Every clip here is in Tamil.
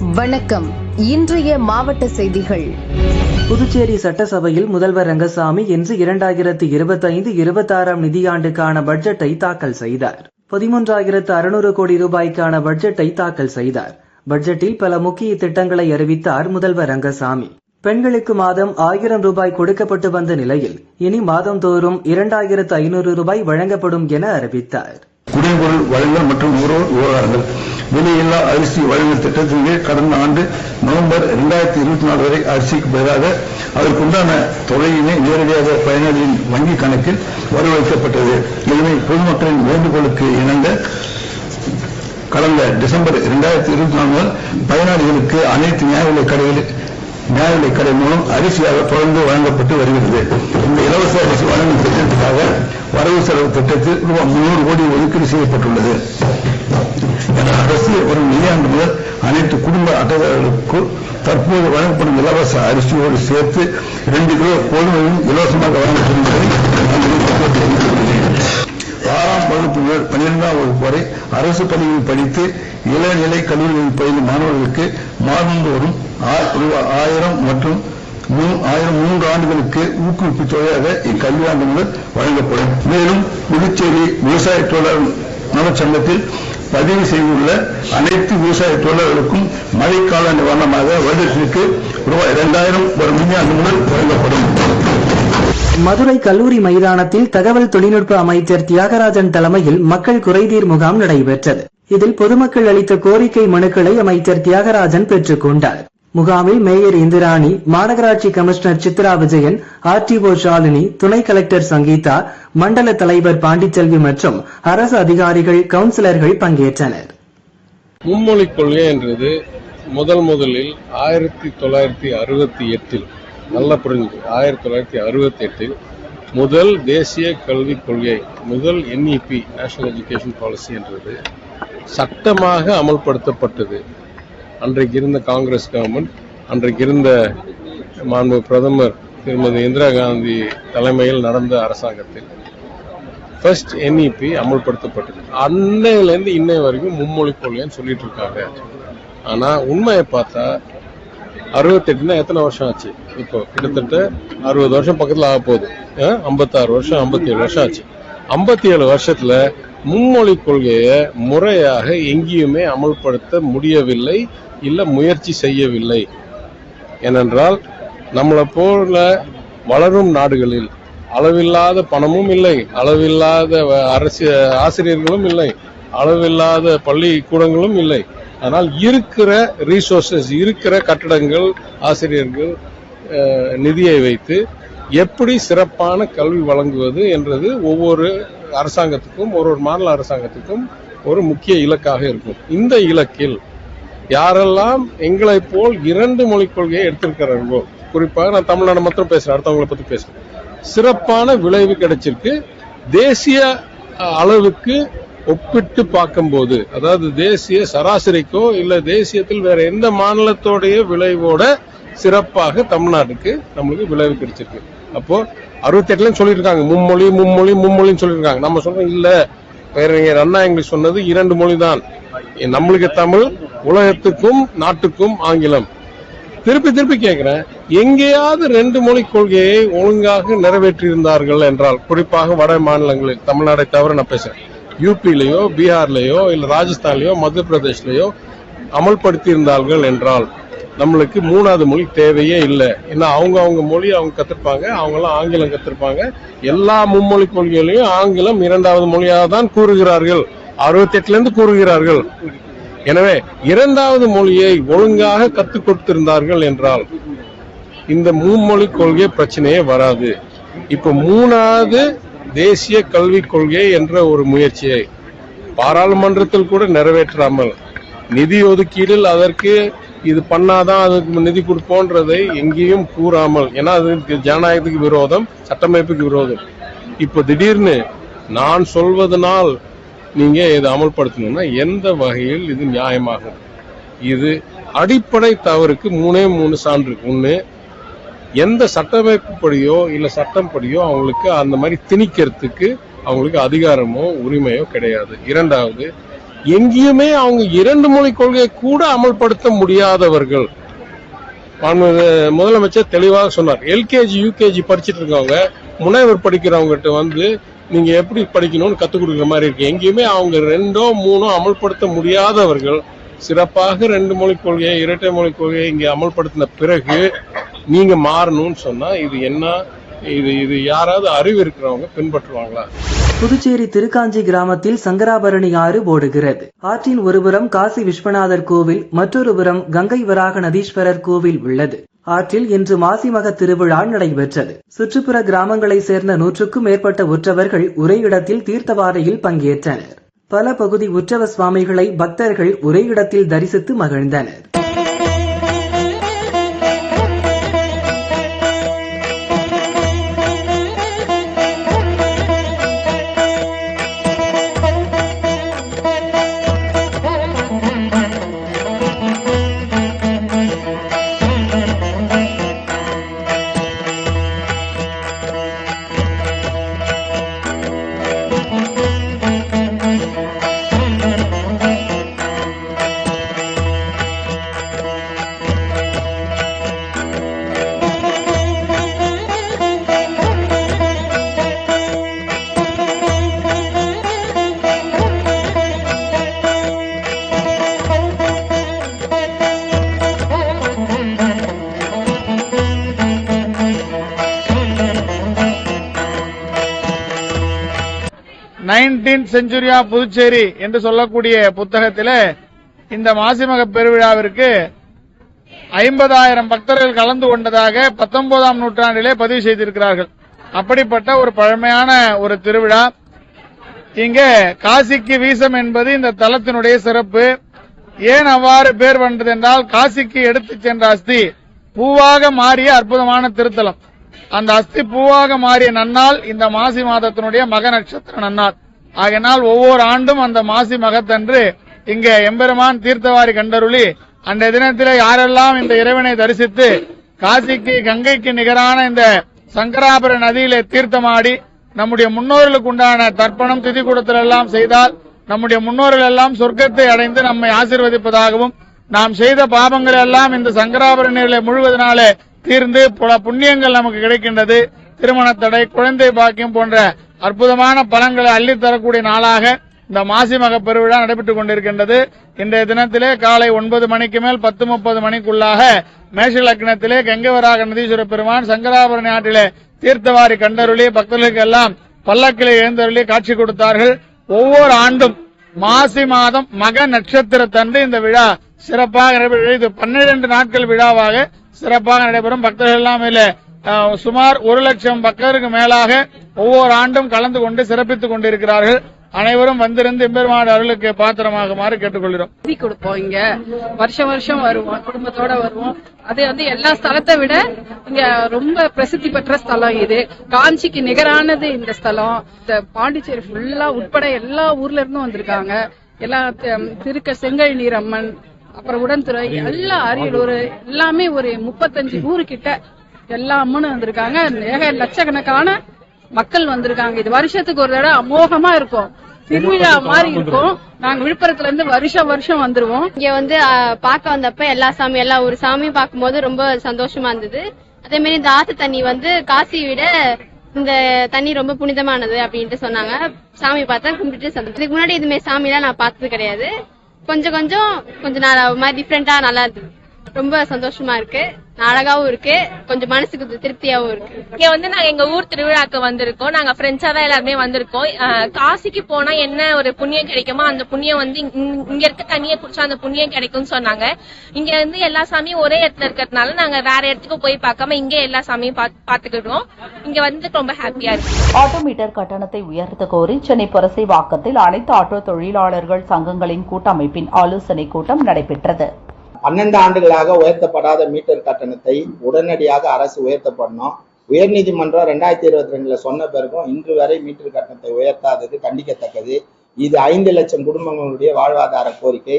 வணக்கம். இன்றைய மாவட்ட செய்திகள். புதுச்சேரி சட்டசபையில் முதல்வர் ரங்கசாமி இன்று இரண்டாயிரத்து இருபத்தைந்து இருபத்தாறாம் நிதியாண்டுக்கான பட்ஜெட்டை தாக்கல் செய்தார். பதிமூன்றாயிரத்து அறுநூறு கோடி ரூபாய்க்கான பட்ஜெட்டை தாக்கல் செய்தார். பட்ஜெட்டில் பல முக்கிய திட்டங்களை அறிவித்தார் முதல்வர் ரங்கசாமி. பெண்களுக்கு மாதம் ஆயிரம் ரூபாய் கொடுக்கப்பட்டு வந்த நிலையில் இனி மாதந்தோறும் இரண்டாயிரத்து ஐநூறு ரூபாய் வழங்கப்படும் என அறிவித்தார். குடிபொருள் வழங்கல் மற்றும் நுகர்வோர் விவகாரங்கள். விலையில்லா அரிசி வழங்கல் திட்டத்தின் கீழ் கடந்த ஆண்டு நவம்பர் இரண்டாயிரத்தி இருபத்தி நாலு வரை அரிசிக்கு பதிலாக அதற்குண்டான தொகையினை நேரடியாக பயனாளியின் வங்கி கணக்கில் வரவழைக்கப்பட்டது. இதனை பொதுமக்களின் வேண்டுகோளுக்கு இணங்க கடந்த டிசம்பர் இரண்டாயிரத்தி இருபத்தி நாலு முதல் பயனாளிகளுக்கு அனைத்து நியாய விலைக் கடைகளில் நியாய விலைக் கடை மூலம் அரிசியாக தொடர்ந்து வழங்கப்பட்டு வருகிறது. இந்த இலவச அரிசி வழங்கும் திட்டத்திற்காக வரவு செலவு திட்டத்தில் ரூபாய் முன்னூறு கோடி ஒதுக்கீடு செய்யப்பட்டுள்ளது. என அரசு வரும் நிதியாண்டு முதல் அனைத்து குடும்ப அட்டைதாரர்களுக்கு தற்போது வழங்கப்படும் இலவச அரிசியோடு சேர்த்து இரண்டு கிலோ கோதுமையும் இலவசமாக வழங்கப்படும் ஆறாம் வகுப்பு முதல் பன்னிரெண்டாம் வகுப்பு வரை அரசு பள்ளியில் படித்து இளநிலை கல்லூரிகளில் பயிலும் மாணவர்களுக்கு மாதந்தோறும் ஆயிரம் மற்றும் ஆயிரம் மூன்று ஆண்டுகளுக்கு ஊக்குவிப்பு தொகையாக இக்கல்வியாண்டு முதல் வழங்கப்படும். மேலும் புதுச்சேரி விவசாய தொழிலாளர் நலச்சங்கத்தில் பதிவு செய்துள்ள அனைத்து விவசாய தொழிலாளர்களுக்கும் மழைக்கால நிவாரணமாக வருடத்திற்கு ரூபாய் இரண்டாயிரம் வரும் மின்னியாண்டு முதல் வழங்கப்படும். மதுரை கல்லூரி மைதானத்தில் தகவல் தொழில்நுட்ப அமைச்சர் தியாகராஜன் தலைமையில் மக்கள் குறைதீர் முகாம் நடைபெற்றது. இதில் பொதுமக்கள் அளித்த கோரிக்கை மனுக்களை அமைச்சர் தியாகராஜன் பெற்றுக் கொண்டார். முகாமில் மேயர் இந்திராணி மாநகராட்சி கமிஷனர் சித்ரா விஜயன் ஆர்டிஓ ஷாலினி துணை கலெக்டர் சங்கீதா மண்டல தலைவர் பாண்டிச்செல்வி மற்றும் அரசு அதிகாரிகள் கவுன்சிலர்கள் பங்கேற்றனர். மும்மொழி கொள்கை என்றது முதல் முதலில் ஆயிரத்தி தொள்ளாயிரத்தி அறுபத்தி எட்டில் நல்ல புரிஞ்சு ஆயிரத்தி தொள்ளாயிரத்தி அறுபத்தி எட்டில் முதல் தேசிய கல்விக் கொள்கை முதல் என்இபி நேஷனல் எஜுகேஷன் பாலிசி என்றது சட்டமாக அமல்படுத்தப்பட்டது. அன்றைக்கு இருந்த காங்கிரஸ் கவர்மெண்ட் அன்றைக்கு இருந்த மாண்பு பிரதமர் திருமதி இந்திரா காந்தி தலைமையில் நடந்த அரசாங்கத்தில் ஃபர்ஸ்ட் என்இபி அமல்படுத்தப்பட்டது. அன்னையிலேருந்து இன்னை வரைக்கும் மும்மொழி கொள்கைன்னு சொல்லிட்டு இருக்காங்க. ஆனா உண்மையை பார்த்தா அறுபத்தெட்டுனா எத்தனை வருஷம் ஆச்சு? இப்போ கிட்டத்தட்ட அறுபது வருஷம் பக்கத்துல ஆக போகுது. ஐம்பத்தாறு வருஷம் ஐம்பத்தி ஏழு வருஷம் ஆச்சு. ஐம்பத்தி ஏழு வருஷத்துல மும்மொழி கொள்கையை முறையாக எங்கேயுமே அமல்படுத்த முடியவில்லை. இல்லை முயற்சி செய்யவில்லை. ஏனென்றால் நம்மளை போல வளரும் நாடுகளில் அளவில்லாத பணமும் இல்லை அளவில்லாத வ- அரசு ஆசிரியர்களும் இல்லை அளவில்லாத பள்ளிக்கூடங்களும் இல்லை. ஆனால் இருக்கிற ரீசோர்சஸ் இருக்கிற கட்டடங்கள் ஆசிரியர்கள் நிதியை வைத்து எப்படி சிறப்பான கல்வி வழங்குவது என்றது ஒவ்வொரு அரசாங்கத்துக்கும் ஒரு ஒரு மாநில அரசாங்கத்துக்கும் ஒரு முக்கிய இலக்காக இருக்கும். இந்த இலக்கில் யாரெல்லாம் எங்களை போல் இரண்டு மொழிக் கொள்கையை எடுத்திருக்கிறார்களோ குறிப்பாக நான் தமிழ்நாடு மாத்திரம் பேசுறேன் அடுத்தவங்களை பத்தி பேசுறேன். சிறப்பான விளைவு கிடைச்சிருக்கு. தேசிய அளவுக்கு ஒப்பிட்டு பார்க்கும்போது அதாவது தேசிய சராசரிக்கோ இல்ல தேசியத்தில் வேற எந்த மாநிலத்தோடைய விளைவோட சிறப்பாக தமிழ்நாட்டுக்கு நம்மளுக்கு விளைவு கிடைச்சிருக்கு. அப்போ அறுபத்தி சொல்லியிருக்காங்க. மும்மொழி மும்மொழி மும்மொழின்னு சொல்லியிருக்காங்க. நம்ம சொல்றோம் இல்ல பேரறிஞர் அண்ணா எங்களுக்கு சொன்னது இரண்டு மொழி தான் நம்மளுக்கு தமிழ் உலகத்துக்கும் நாட்டுக்கும் ஆங்கிலம். திருப்பி திருப்பி கேட்கிறேன் எங்கேயாவது ரெண்டு மொழி கொள்கையை ஒழுங்காக நிறைவேற்றியிருந்தார்கள் என்றால் குறிப்பாக வட மாநிலங்களில் தமிழ்நாடை தவிர நான் பேசுறேன். யூபிலேயோ பீகார்லேயோ இல்ல ராஜஸ்தான்லயோ மத்திய பிரதேஷ்லயோ அமல்படுத்தியிருந்தார்கள் என்றால் நம்மளுக்கு மூணாவது மொழி தேவையே இல்லை. ஏன்னா அவங்க அவங்க மொழி அவங்க கத்திருப்பாங்க அவங்களாம் ஆங்கிலம் கத்திருப்பாங்க எல்லா மும்மொழி கொள்கைகளையும் ஆங்கிலம் இரண்டாவது மொழியாக தான் கூறுகிறார்கள். அறுபத்தி எட்டுல இருந்து கூறுகிறார்கள். எனவே இரண்டாவது மொழியை ஒழுங்காக கற்றுக் கொடுத்திருந்தார்கள் என்றால் இந்த மும்மொழி கொள்கை பிரச்சனையே வராது. இப்ப மூணாவது தேசிய கல்விக் கொள்கை என்ற ஒரு முயற்சியை பாராளுமன்றத்தில் கூட நிறைவேற்றாமல் நிதி ஒதுக்கீடில் அதற்கு இது பண்ணாதான் அதுக்கு நிதி கொடுப்போன்றதை எங்கேயும் கூறாமல் ஏன்னா அது ஜனநாயகத்துக்கு விரோதம் சட்டமைப்புக்கு விரோதம். இப்போ திடீர்னு நான் சொல்வதனால் நீங்க இதை அமல்படுத்தணும்னா எந்த வகையில் இது நியாயமாகும்? இது அடிப்படை தவறுக்கு மூணே மூணு சான்று ஒண்ணு எந்த சட்டமைப்புப்படியோ இல்ல சட்டம் படியோ அவங்களுக்கு அந்த மாதிரி திணிக்கிறதுக்கு அவங்களுக்கு அதிகாரமோ உரிமையோ கிடையாது. இரண்டாவது எங்கேயுமே அவங்க இரண்டு மொழி கொள்கையை கூட அமல்படுத்த முடியாதவர்கள். முதலமைச்சர் தெளிவாக சொன்னார். எல்கேஜி யூகேஜி படிச்சிட்டு இருக்கவங்க முனைவர் படிக்கிறவங்ககிட்ட வந்து நீங்க எப்படி படிக்கணும்னு கத்துக் கொடுக்குற மாதிரி இருக்கு. எங்கேயுமே அவங்க ரெண்டோ மூணோ அமல்படுத்த முடியாதவர்கள் சிறப்பாக ரெண்டு மொழி கொள்கையை இரட்டை மொழி கொள்கையை இங்க அமல்படுத்தின பிறகு நீங்க மாறணும்னு சொன்னா இது என்ன இது இது யாராவது அறிவு இருக்கிறவங்க பின்பற்றுவாங்களா? புதுச்சேரி திருக்காஞ்சி கிராமத்தில் சங்கராபரணி ஆறு ஓடுகிறது ஆற்றின் ஒருபுறம் காசி விஸ்வநாதர் கோவில் மற்றொரு புறம் கங்கை வராக நதீஸ்வரர் கோவில் உள்ளது. ஆற்றில் இன்று மாசிமக திருவிழா நடைபெற்றது. சுற்றுப்புற கிராமங்களைச் சேர்ந்த நூற்றுக்கும் மேற்பட்ட உற்றவர்கள் ஒரே இடத்தில் தீர்த்தவாரையில் பங்கேற்றனர். பல பகுதி உற்சவ சுவாமிகளை பக்தர்கள் ஒரே இடத்தில் தரிசித்து மகிழ்ந்தனர். நைன்டீன் செஞ்சுரியா புதுச்சேரி என்று சொல்லக்கூடிய புத்தகத்திலே இந்த மாசிமக பெருவிழாவிற்கு ஐம்பதாயிரம் பக்தர்கள் கலந்து கொண்டதாக பத்தொன்பதாம் நூற்றாண்டிலே பதிவு செய்திருக்கிறார்கள். அப்படிப்பட்ட ஒரு பழமையான ஒரு திருவிழா. இங்கே காசிக்கு வீசம் என்பது இந்த தலத்தினுடைய சிறப்பு. ஏன் அவ்வாறு பேர் வந்தது என்றால் காசிக்கு எடுத்து சென்ற அஸ்தி பூவாக மாறிய அற்புதமான திருத்தலம். அந்த அஸ்தி பூவாக மாறிய நன்னால் இந்த மாசி மாதத்தினுடைய மக நட்சத்திர நன்னாள். ஆகினால் ஒவ்வொரு ஆண்டும் அந்த மாசி மகத்தன்று இங்க எம்பெருமான் தீர்த்தவாரி கண்டருளி அந்த தினத்தில யாரெல்லாம் இந்த இறைவனை தரிசித்து காசிக்கு கங்கைக்கு நிகரான இந்த சங்கராபுர நதியிலே தீர்த்தமாடி நம்முடைய முன்னோர்களுக்கு உண்டான தர்ப்பணம் திதி கூடத்தில் எல்லாம் செய்தால் நம்முடைய முன்னோர்கள் எல்லாம் சொர்க்கத்தை அடைந்து நம்மை ஆசிர்வதிப்பதாகவும் நாம் செய்த பாவங்கள் எல்லாம் இந்த சங்கராபுர நீரிலே முழுவதனாலே தீர்ந்து பல புண்ணியங்கள் நமக்கு கிடைக்கின்றது. திருமண தடை குழந்தை பாக்கியம் போன்ற அற்புதமான பலன்களை அள்ளித் தரக்கூடிய நாளாக இந்த மாசி மக பெருவிழா நடைபெற்றுக் கொண்டிருக்கின்றது. இன்றைய தினத்திலே காலை ஒன்பது மணிக்கு மேல் பத்து முப்பது மணிக்குள்ளாக மேஷ லக்னத்திலே கங்கவராக நதீஸ்வர பெருமான் சங்கராபரணி ஆற்றிலே தீர்த்தவாரி கண்டருளி பக்தர்களுக்கு எல்லாம் பல்லக்கிலே எழுந்தருளி காட்சி கொடுத்தார்கள். ஒவ்வொரு ஆண்டும் மாசி மாதம் மக நட்சத்திரத்தன்று இந்த விழா சிறப்பாக நடைபெறும் இது பன்னிரண்டு நாட்கள் விழாவாக சிறப்பாக நடைபெறும். பக்தர்கள் எல்லாம் சுமார் ஒரு லட்சம் பக்தருக்கு மேலாக ஒவ்வொரு ஆண்டும் கலந்து கொண்டு சிறப்பித்துக் கொண்டிருக்கிறார்கள். அனைவரும் வந்திருந்து எம்பெருமாடு அருளுக்கு பாத்திரமாகுமாறு கேட்டுக்கொள்கிறோம். நிதி கொடுப்போம் இங்க. வருஷம் வருஷம் வருவோம். குடும்பத்தோட வருவோம். அது வந்து எல்லா ஸ்தலத்தை விட இங்க ரொம்ப பிரசித்தி பெற்ற ஸ்தலம் இது. காஞ்சிக்கு நிகரானது இந்த ஸ்தலம். இந்த பாண்டிச்சேரி ஃபுல்லா உட்பட எல்லா ஊர்ல இருந்தும் வந்திருக்காங்க. எல்லா திருக்க செங்கல் நீரம்மன் அப்புறம் உடன்துறை எல்லா அரியலூர் எல்லாமே ஒரு முப்பத்தஞ்சு ஊரு கிட்ட எல்லா அம்மனும் வந்திருக்காங்க. ஏக லட்சக்கணக்கான மக்கள் வந்திருக்காங்க. இது வருஷத்துக்கு ஒரு தடவை அமோகமா இருக்கும். திருவிழா மாதிரி இருக்கும். நாங்க விழுப்புரத்துல இருந்து வருஷம் வருஷம் வந்துருவோம். இங்க வந்து அஹ், பார்க்க வந்தப்ப எல்லா சாமி எல்லா ஒரு சாமியும் பார்க்கும்போது ரொம்ப சந்தோஷமா இருந்தது. அதே மாதிரி இந்த ஆத்து தண்ணி வந்து காசி விட இந்த தண்ணி ரொம்ப புனிதமானது அப்படின்ட்டு சொன்னாங்க. சாமி பார்த்தா கும்பிட்டு சந்தோஷம். இதுக்கு முன்னாடி இதுமாரி சாமிலாம் நான் பார்த்தது கிடையாது. கொஞ்சம் கொஞ்சம் கொஞ்சம் நாள் மாதிரி டிஃப்ரெண்டா நல்லா இருந்தது. ரொம்ப சந்தோஷமா இருக்கு. அழகாவும் இருக்கு. கொஞ்சம் மனசுக்கு திருப்தியாவும் இருக்கு. இங்க வந்து நாங்க எங்க ஊர் திருவிழாக்கு வந்திருக்கோம். நாங்க ஃப்ரெண்ட்ஸா தான் எல்லாருமே வந்திருக்கோம். அஹ், காசிக்கு போனா என்ன ஒரு புண்ணியம் கிடைக்குமோ அந்த புண்ணியம் வந்து இங்க- இங்க இருக்க தண்ணியை குடிச்சா அந்த புண்ணியம் கிடைக்கும்னு சொன்னாங்க. இங்க வந்து எல்லா சாமியும் ஒரே இடத்துல இருக்கிறதுனால நாங்க வேற இடத்துக்கு போய் பார்க்காம இங்க எல்லா சாமியும் பாத்துக்கிடுவோம் பாத்துக்கிட்டோம் இங்க வந்து ரொம்ப ஹாப்பியா இருக்கு. ஆட்டோமீட்டர் கட்டணத்தை உயர்த்த கோரி சென்னை புரசைவாக்கத்தில் அனைத்து ஆட்டோ தொழிலாளர்கள் சங்கங்களின் கூட்டமைப்பின் ஆலோசனை கூட்டம் நடைபெற்றது. பன்னெண்டு ஆண்டுகளாக உயர்த்தப்படாத மீட்டர் கட்டணத்தை உடனடியாக அரசு உயர்த்தப்படணும். உயர்நீதிமன்றம் ரெண்டாயிரத்தி இருபத்தி ரெண்டுல சொன்ன பிறகும் இன்று வரை மீட்டர் கட்டணத்தை உயர்த்தாதது கண்டிக்கத்தக்கது. இது ஐந்து லட்சம் குடும்பங்களுடைய வாழ்வாதார கோரிக்கை.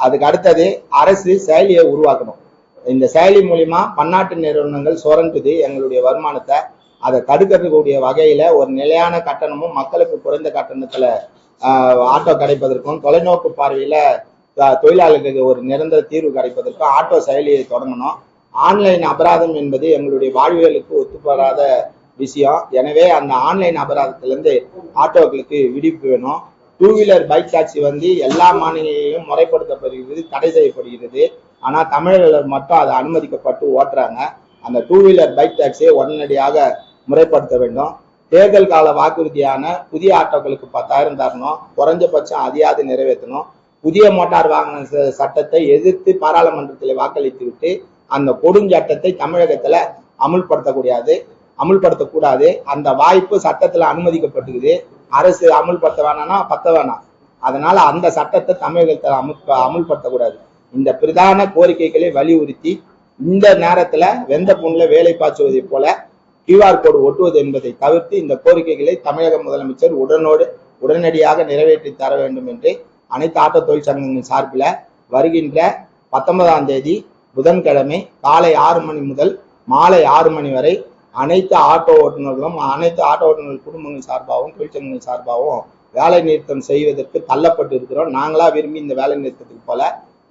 அதுக்கு அடுத்தது அரசு செயலியை உருவாக்கணும். இந்த செயலி மூலியமா பன்னாட்டு நிறுவனங்கள் சுரண்டுது எங்களுடைய வருமானத்தை. அதை தடுக்கக்கூடிய வகையில ஒரு நிலையான கட்டணமும் மக்களுக்கு குறைந்த கட்டணத்துல ஆஹ், ஆட்டோ கிடைப்பதற்கும் தொலைநோக்கு பார்வையில தொழிலாளர்களுக்கு ஒரு நிரந்தர தீர்வு கிடைப்பதற்கும் ஆட்டோ செயலியை தொடங்கணும். ஆன்லைன் அபராதம் என்பது எங்களுடைய வாழ்வியலுக்கு ஒத்துப்படாத விஷயம். எனவே அந்த ஆன்லைன் அபராதத்திலிருந்து ஆட்டோக்களுக்கு விடுப்பு வேணும். டூ வீலர் பைக் டாக்ஸி வந்து எல்லா மாநிலங்களிலும் முறைப்படுத்தப்படுகிறது தடை செய்யப்படுகிறது. ஆனால் தமிழர்கள் மட்டும் அது அனுமதிக்கப்பட்டு ஓட்டுறாங்க. அந்த டூ வீலர் பைக் டாக்ஸியை உடனடியாக முறைப்படுத்த வேண்டும். தேர்தல் கால வாக்குறுதியான புதிய ஆட்டோக்களுக்கு பத்தாயிரம் தரணும். குறைஞ்சபட்சம் அதிகாது நிறைவேற்றணும். புதிய மோட்டார் வாகன சட்டத்தை எதிர்த்து பாராளுமன்றத்தில் வாக்களித்து விட்டு அந்த கொடுஞ்சட்டத்தை தமிழகத்துல அமுல்படுத்தக்கூடாது அமுல்படுத்தக்கூடாது. அந்த வாய்ப்பு சட்டத்துல அனுமதிக்கப்பட்டுக்குது. அரசு அமுல்படுத்த வேணாம்னா பத்த வேணாம். அதனால அந்த சட்டத்தை தமிழகத்தில் அமுல் அமுல்படுத்தக்கூடாது. இந்த பிரதான கோரிக்கைகளை வலியுறுத்தி இந்த நேரத்துல வெந்த புண்ணில் வேலை பாய்ச்சுவதை போல கியூஆர் கோடு ஒட்டுவது என்பதை தவிர்த்து இந்த கோரிக்கைகளை தமிழக முதலமைச்சர் உடனோடு உடனடியாக நிறைவேற்றி தர வேண்டும் என்று அனைத்து ஆட்டோ தொழிற்சங்கங்களின் சார்பில் வருகின்ற பத்தொன்பதாம் தேதி புதன்கிழமை காலை ஆறு மணி முதல் மாலை ஆறு மணி வரை அனைத்து ஆட்டோ ஓட்டுநர்களும் அனைத்து ஆட்டோ ஓட்டுநர்கள் குடும்பங்கள் சார்பாகவும் தொழிற்சங்கங்கள் சார்பாகவும் வேலை நிறுத்தம் செய்வதற்கு தள்ளப்பட்டு இருக்கிறோம் நாங்களா விரும்பி இந்த வேலை நிறுத்தத்துக்கு போல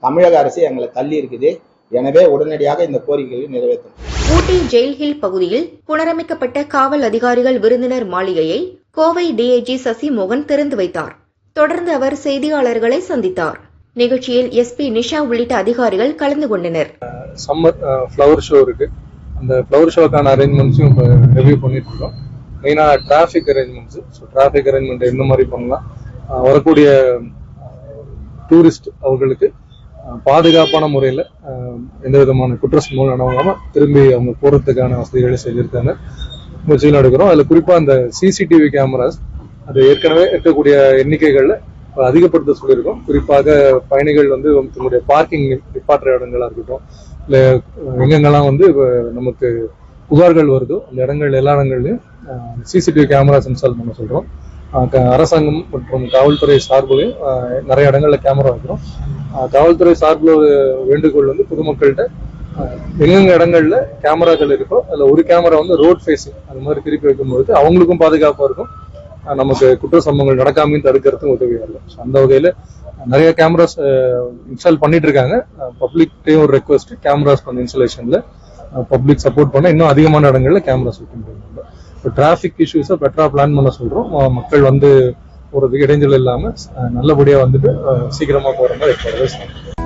தமிழக அரசு எங்களை தள்ளி இருக்குது. எனவே உடனடியாக இந்த கோரிக்கைகளை நிறைவேற்றணும். ஊட்டி ஜெயில் ஹில் பகுதியில் புனரமைக்கப்பட்ட காவல் அதிகாரிகள் விருந்தினர் மாளிகையை கோவை டிஐஜி சசிமோகன் திறந்து வைத்தார். தொடர்ந்து அவர் செய்தியாளர்களை சந்தித்தார். நிகழ்ச்சியில் எஸ்பி நிஷா உள்ளிட்ட அதிகாரிகள் கலந்து கொண்டனர். சம்மர் ஃப்ளவர் ஷோ இருக்கு. அந்த ஃப்ளவர் ஷோக்கான அரேஞ்ச்மெண்ட்ஸும் இப்போ ரிவ்யூ பண்ணிட்டு இருக்கோம். மெயினாக traffic arrangements so traffic arrangement எந்த மாதிரி பண்ணலாம்? வரக்கூடிய டூரிஸ்ட் அவர்களுக்கு பாதுகாப்பான முறையில் எந்த விதமான குற்ற சம்பவம் திரும்பி அவங்க போறதுக்கான வசதிகளை செஞ்சுருக்காங்க முயற்சிகள் எடுக்கிறோம். அதில் குறிப்பாக அந்த சிசிடிவி கேமராஸ் அது ஏற்கனவே இருக்கக்கூடிய எண்ணிக்கைகளில் அதிகப்படுத்த சொல்லியிருக்கோம். குறிப்பாக பயணிகள் வந்து தங்களுடைய பார்க்கிங் நிப்பாட்டுற இடங்களாக இருக்கட்டும் இல்லை எங்கெங்கெல்லாம் வந்து நமக்கு புகார்கள் வருதோ அந்த இடங்கள் எல்லா இடங்கள்லையும் சிசிடிவி கேமராஸ் இன்ஸ்டால் பண்ண சொல்கிறோம் அரசாங்கம் மற்றும் காவல்துறை சார்பிலையும் நிறைய இடங்களில் கேமரா வைக்கிறோம். காவல்துறை சார்பில் வேண்டுகோள் வந்து பொதுமக்கள்கிட்ட எங்கெங்க இடங்கள்ல கேமராக்கள் இருக்கோ அதில் ஒரு கேமரா வந்து ரோட் ஃபேஸிங் அது மாதிரி திருப்பி வைக்கும்போது அவங்களுக்கும் பாதுகாப்பாக இருக்கும். நமக்கு குற்ற சம்பவங்கள் நடக்காமையும் தடுக்கிறதுக்கும் உதவியாக இருக்கும் அந்த வகையில் நிறைய கேமராஸ் இன்ஸ்டால் பண்ணிட்டு இருக்காங்க பப்ளிக்டையும் ஒரு ரெக்வஸ்ட் கேமராஸ் பண்ண இன்ஸ்டாலேஷன்ல பப்ளிக் சப்போர்ட் பண்ண இன்னும் அதிகமான இடங்களில் கேமராஸ் வைக்கின்றாங்க இப்போ டிராஃபிக் இஷ்யூஸை பெட்டரா பிளான் பண்ண சொல்றோம். மக்கள் வந்து ஒரு இடைஞ்சல் இல்லாமல் நல்லபடியாக வந்துட்டு சீக்கிரமாக போகிற மாதிரி